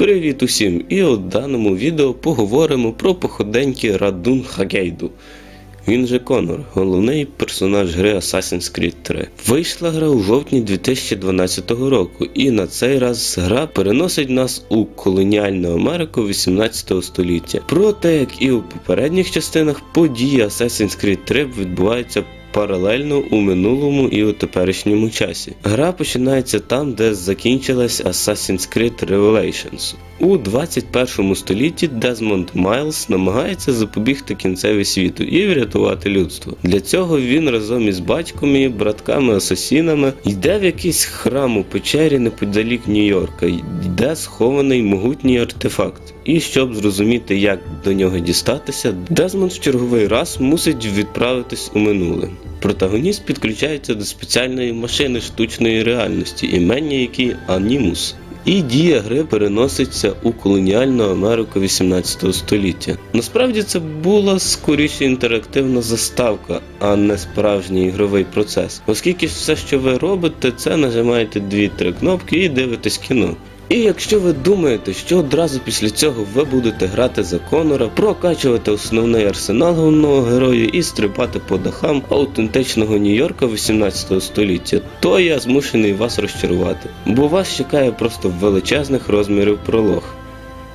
Привіт усім! І у даному відео поговоримо про походеньки Радун Хагейду. Він же Конор, головний персонаж гри Assassin's Creed 3. Вийшла гра у жовтні 2012 року, і на цей раз гра переносить нас у колоніальну Америку 18 століття. Проте, як і у попередніх частинах, події Assassin's Creed 3 відбуваються паралельно у минулому і у теперішньому часі. Гра починається там, де закінчилась Assassin's Creed Revelations. У 21 столітті Дезмонд Майлз намагається запобігти кінцеві світу і врятувати людство. Для цього він разом із батьком і братками-асасінами йде в якийсь храм у печері неподалік Нью-Йорка, де схований могутній артефакт. І щоб зрозуміти, як до нього дістатися, Дезмонд в черговий раз мусить відправитись у минуле. Протагоніст підключається до спеціальної машини штучної реальності, імення якій Анімус. І дія гри переноситься у колоніальну Америку 18 століття. Насправді це була скоріше інтерактивна заставка, а не справжній ігровий процес, оскільки все, що ви робите, це нажимаєте 2-3 кнопки і дивитесь кіно. І якщо ви думаєте, що одразу після цього ви будете грати за Конора, прокачувати основний арсенал головного героя і стрибати по дахам аутентичного Нью-Йорка 18 століття, то я змушений вас розчарувати, бо вас чекає просто величезних розмірів пролог.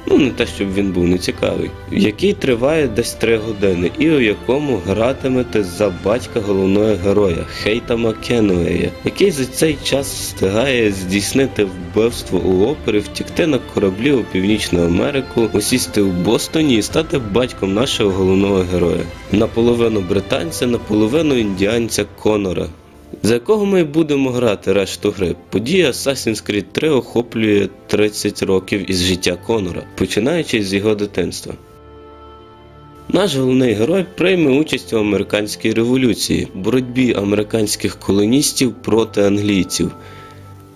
Ну, не те, щоб він був нецікавий, який триває десь 3 години, і у якому гратимете за батька головного героя Хейтама Кенуея, який за цей час встигає здійснити вбивство у опері, втікти на кораблі у Північну Америку, осісти у Бостоні і стати батьком нашого головного героя. Наполовину британця, наполовину індіанця Конора за якого ми будемо грати решту гри. Подія Assassin's Creed 3 охоплює 30 років із життя Конора, починаючи з його дитинства. Наш головний герой прийме участь у американській революції, боротьбі американських колоністів проти англійців.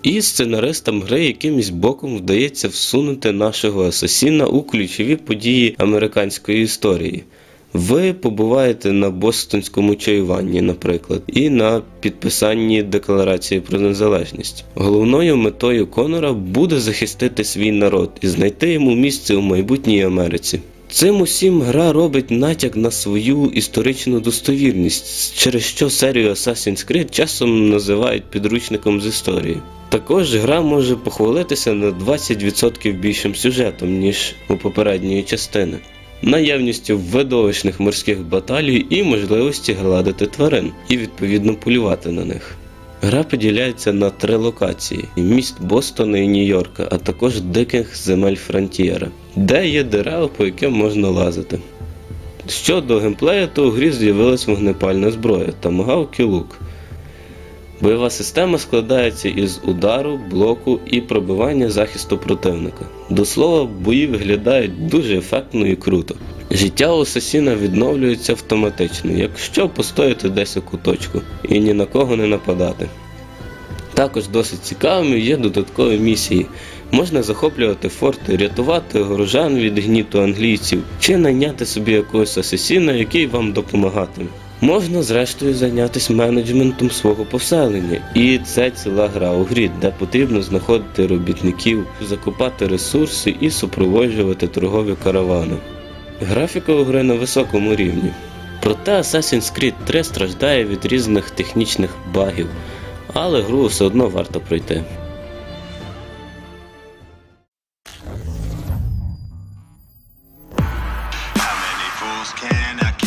І сценаристам гри якимось боком вдається всунути нашого асасіна у ключові події американської історії. Ви побуваєте на Бостонському чаюванні, наприклад, і на підписанні декларації про незалежність. Головною метою Конора буде захистити свій народ і знайти йому місце у майбутній Америці. Цим усім гра робить натяк на свою історичну достовірність, через що серію Assassin's Creed часом називають підручником з історії. Також гра може похвалитися на 20% більшим сюжетом, ніж у попередньої частини наявністю видовищних морських баталій і можливості гладити тварин і відповідно полювати на них. Гра поділяється на три локації: міст Бостона і Нью-Йорка, а також диких земель Фронтієра, де є дерева, по яким можна лазити. Щодо геймплею, то у грі з'явилась вогнепальна зброя та і лук. Бойова система складається із удару, блоку і пробивання захисту противника. До слова, бої виглядають дуже ефектно і круто. Життя у асасіна відновлюється автоматично, якщо постояти десь у куточку і ні на кого не нападати. Також досить цікавими є додаткові місії. Можна захоплювати форти, рятувати горожан від гніту англійців чи найняти собі якогось асасіна, який вам допомагатиме. Можна зрештою зайнятися менеджментом свого поселення, і це ціла гра у грі, де потрібно знаходити робітників, закупати ресурси і супроводжувати торгові каравани. Графіка у гри на високому рівні. Проте Assassin's Creed 3 страждає від різних технічних багів, але гру все одно варто пройти.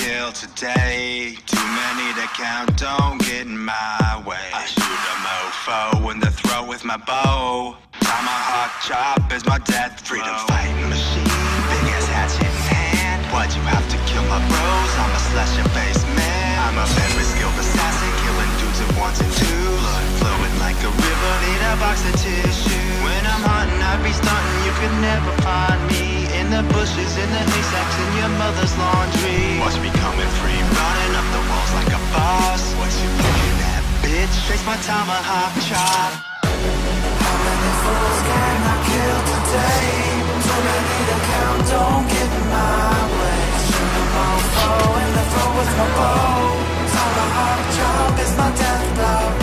Today. Too many to count, don't get in my way. I shoot a mofo in the throat with my bow. Tomahawk chop is my death Freedom fighting machine, big ass hatchet in hand. Why'd you have to kill my bros? I'm a slash your face man. I'm a very skilled assassin, killing dudes at once and two. Blood flowing like a river, need a box of tissue. When I'm hunting, I be stunting, you could never the bushes, in the haystacks, in your mother's laundry. Watch me coming free, running up the walls like a boss. What you looking at, bitch? Trace my tomahawk chop. How many fools can I kill today? Too many to count, don't get in my way. Shoot a mofo in the throat with my bow. Tomahawk chop is my death blow.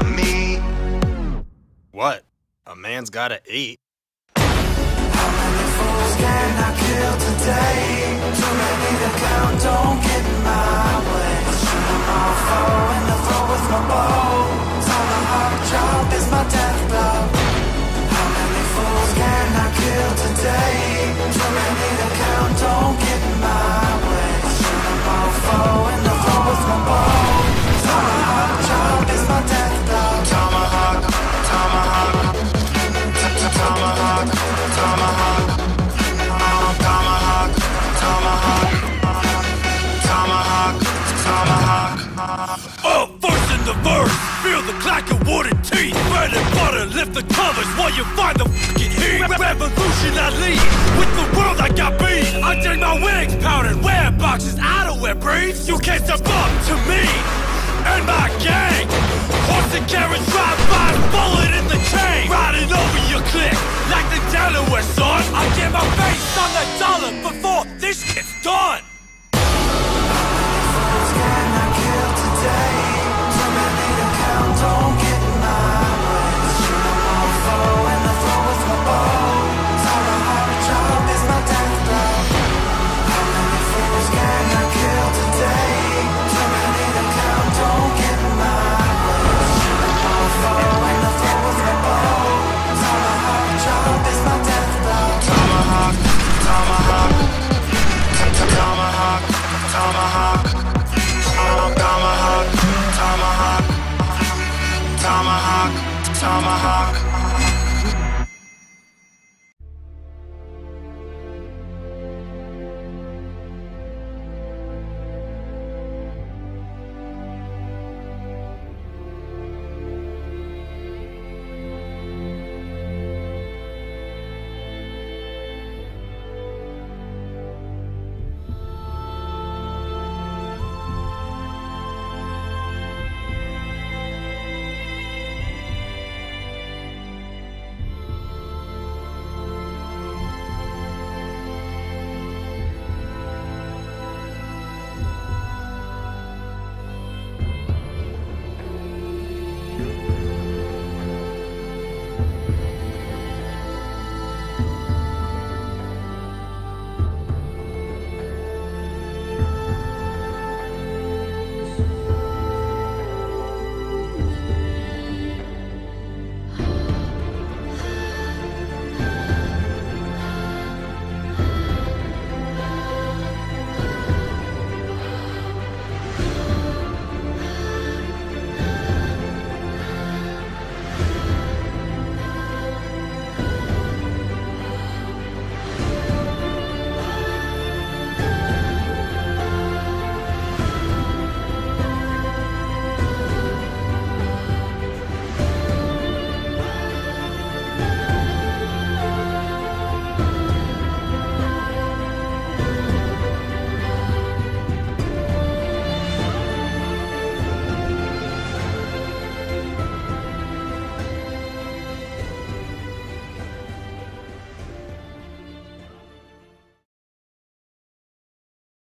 for some meat. What? A man's gotta eat. Up first in the verse, feel the clack of wooden teeth. Bread and butter, lift the covers while you find the fucking heat. Revolution I lead, with the world I got beat. I take my wings powdered, wear boxes, I don't wear briefs. You can't step up to me and my gang. Horse and carriage